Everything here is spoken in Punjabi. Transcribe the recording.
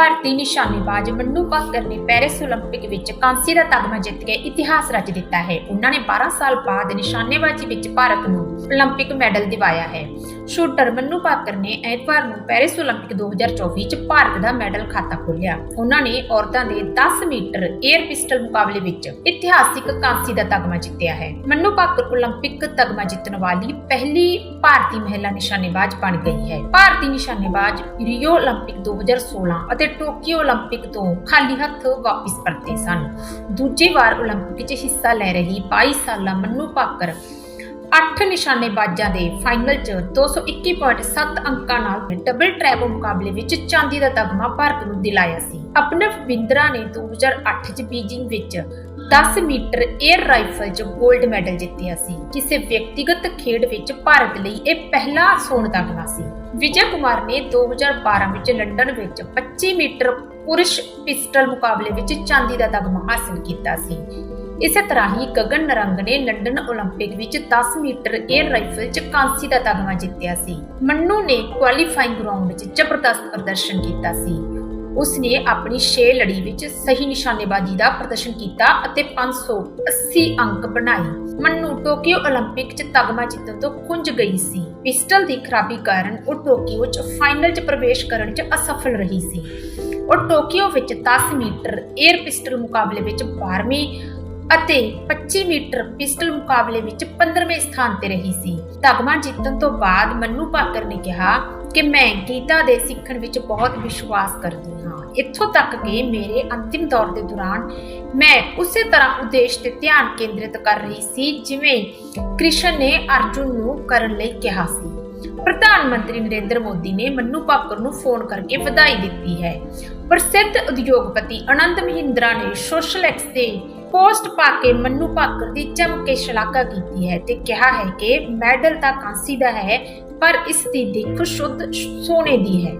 ਭਾਰਤੀ ਨਿਸ਼ਾਨੇਬਾਜ਼ ਮੰਨੂ ਭਾਕਰ ਨੇ ਪੈਰਿਸ 올림픽 ਵਿੱਚ ਕਾਂਸੀ ਦਾ ਤਗਮਾ ਜਿੱਤ ਕੇ ਇਤਿਹਾਸ ਰਚ ਦਿੱਤਾ ਹੈ ਉਹਨਾਂ ਨੇ 12 ਸਾਲ ਬਾਅਦ ਨਿਸ਼ਾਨੇਬਾਜ਼ੀ ਵਿੱਚ ਭਾਰਤ ਨੂੰ 올림픽 ਮੈਡਲ ਦਿਵਾਇਆ ਹੈ ਸ਼ੂਟਰ ਮੰਨੂ ਪਾਕਰ ਨੇ ਐਤਵਾਰ ਨੂੰ ਪੈਰਿਸ 올림픽 2024 ਚ ਭਾਰਤ ਦਾ ਮੈਡਲ ਖਾਤਾ ਖੋਲ੍ਹਿਆ। ਉਹਨਾਂ ਨੇ ਔਰਤਾਂ ਦੇ 10 ਮੀਟਰ 에ਅਰ ਪਿਸਟਲ ਮੁਕਾਬਲੇ ਵਿੱਚ ਇਤਿਹਾਸਿਕ ਕਾਂਸੀ ਦਾ ਤਗਮਾ ਜਿੱਤਿਆ ਹੈ। ਮੰਨੂ ਪਾਤਰ 올림픽 ਤਗਮਾ ਜਿੱਤਣ ਵਾਲੀ ਪਹਿਲੀ ਭਾਰਤੀ ਮਹਿਲਾ ਨਿਸ਼ਾਨੇਬਾਜ਼ ਬਣ ਗਈ ਹੈ। ਭਾਰਤੀ ਨਿਸ਼ਾਨੇਬਾਜ਼ ਰਿਓ 올림픽 2016 ਅਤੇ ਟੋਕੀਓ 올림픽 ਤੋਂ ਖਾਲੀ ਹੱਥ ਵਾਪਸ ਪਰਤੇ ਸਨ। ਦੂਜੀ ਵਾਰ 올림픽 'ਚ ਹਿੱਸਾ ਲੈ ਰਹੀ 22 ਸਾਲਾ ਮੰਨੂ ਪਾਕਰ 8 ਨਿਸ਼ਾਨੇਬਾਜ਼ਾਂ ਦੇ ਫਾਈਨਲ 'ਚ 221.7 ਅੰਕਾਂ ਨਾਲ ਡਬਲ ਟ੍ਰੈਬੋ ਮੁਕਾਬਲੇ ਵਿੱਚ ਚਾਂਦੀ ਦਾ ਤਗਮਾ ਭਾਰਤ ਨੂੰ ਦਿਲਾਇਆ ਸੀ। ਅਪਨਵ ਬਿੰਦਰਾ ਨੇ 2008 'ਚ ਬੀਜਿੰਗ ਵਿੱਚ 10 ਮੀਟਰ 에ਅਰ ਰਾਈਫਲ 'ਚ 골ਡ ਮੈਡਲ ਜਿੱਤਿਆ ਸੀ। ਕਿਸੇ ਵਿਅਕਤੀਗਤ ਖੇਡ ਵਿੱਚ ਭਾਰਤ ਲਈ ਇਹ ਪਹਿਲਾ ਸੋਨ ਤਗਮਾ ਸੀ। ਵਿਜੇ ਕੁਮਾਰ ਨੇ 2012 ਵਿੱਚ ਲੰਡਨ ਵਿੱਚ 25 ਮੀਟਰ ਪੁਰਸ਼ ਪਿਸਟਲ ਮੁਕਾਬਲੇ ਵਿੱਚ ਚਾਂਦੀ ਦਾ ਤਗਮਾ ਹਾਸਲ ਕੀਤਾ ਸੀ। ਇਸੇ ਤਰ੍ਹਾਂ ਹੀ ਗਗਨ ਨਰੰਗ ਨੇ ਲੰਡਨ 올림픽 ਵਿੱਚ 10 ਮੀਟਰ 에ਅਰ ਰਾਈਫਲ 'ਚ ਕਾਂਸੀ ਦਾ ਤਗਮਾ ਜਿੱਤਿਆ ਸੀ। ਮੰਨੂ ਨੇ ਕੁਆਲੀਫਾਈਂਗ ਰਾਉਂਡ ਵਿੱਚ ਜ਼ਬਰਦਸਤ ਪ੍ਰਦਰਸ਼ਨ ਕੀਤਾ ਸੀ। ਉਸ ਨੇ ਆਪਣੀ 6 ਲੜੀ ਵਿੱਚ ਸਹੀ ਨਿਸ਼ਾਨੇਬਾਜ਼ੀ ਦਾ ਪ੍ਰਦਰਸ਼ਨ ਕੀਤਾ ਅਤੇ 580 ਅੰਕ ਬਣਾਏ। ਮੰਨੂ ਟੋਕੀਓ 올림픽 'ਚ ਤਗਮਾ ਜਿੱਤਣ ਤੋਂ ਖੁੰਝ ਗਈ ਸੀ। ਪਿਸਟਲ ਦੀ ਖਰਾਬੀ ਕਾਰਨ ਉਹ ਟੋਕੀਓ 'ਚ ਫਾਈਨਲ 'ਚ ਪ੍ਰਵੇਸ਼ ਕਰਨ 'ਚ ਅਸਫਲ ਰਹੀ ਸੀ। ਉਹ ਟੋਕੀਓ ਵਿੱਚ 10 ਮੀਟਰ 에ਅਰ ਪਿਸਟਲ ਮੁਕਾਬਲੇ ਵਿੱਚ 12ਵੀਂ ਅਤੇ 25 ਮੀਟਰ ਪਿਸਟਲ ਮੁਕਾਬਲੇ ਵਿੱਚ 15ਵੇਂ ਸਥਾਨ ਤੇ ਰਹੀ ਸੀ। ਤਗਮਾ ਜਿੱਤਣ ਤੋਂ ਬਾਅਦ ਮੰਨੂ ਭਾਕਰ ਨੇ ਕਿਹਾ ਕਿ ਮੈਂ ਗੀਤਾ ਦੇ ਸਿੱਖਣ ਵਿੱਚ ਬਹੁਤ ਵਿਸ਼ਵਾਸ ਕਰਦੀ ਹਾਂ। ਇੱਥੋਂ ਤੱਕ ਕਿ ਮੇਰੇ ਅੰਤਿਮ ਦੌਰ ਦੇ ਦੌਰਾਨ ਮੈਂ ਉਸੇ ਤਰ੍ਹਾਂ ਉਦੇਸ਼ ਤੇ ਧਿਆਨ ਕੇਂਦਰਿਤ ਕਰ ਰਹੀ ਸੀ ਜਿਵੇਂ ਕ੍ਰਿਸ਼ਨ ਨੇ ਅਰਜੁਨ ਨੂੰ ਕਰਨ ਲਈ ਕਿਹਾ ਸੀ। ਪ੍ਰਧਾਨ ਮੰਤਰੀ ਨਰਿੰਦਰ ਮੋਦੀ ਨੇ ਮੰਨੂ ਭਾਕਰ ਨੂੰ ਫੋਨ ਕਰਕੇ ਵਧਾਈ ਦਿੱਤੀ ਹੈ। ਪ੍ਰਸਿੱਧ ਉਦਯੋਗਪਤੀ ਆਨੰਦ ਮਹਿੰਦਰਾ ਨੇ ਸੋਸ਼ਲ ਐਕਸਚੇਂਜ ਪੋਸਟ ਪਾ ਕੇ ਮੰਨੂ ਭਾਕਰ ਦੀ ਜੰਮ ਕੇ ਸ਼ਲਾਘਾ ਕੀਤੀ ਹੈ ਤੇ ਕਿਹਾ ਹੈ ਕਿ ਮੈਡਲ ਤਾਂ ਕਾਂਸੀ ਦਾ ਹੈ, ਪਰ ਇਸ ਦੀ ਦਿੱਖ ਸ਼ੁੱਧ ਸੋਨੇ ਦੀ ਹੈ।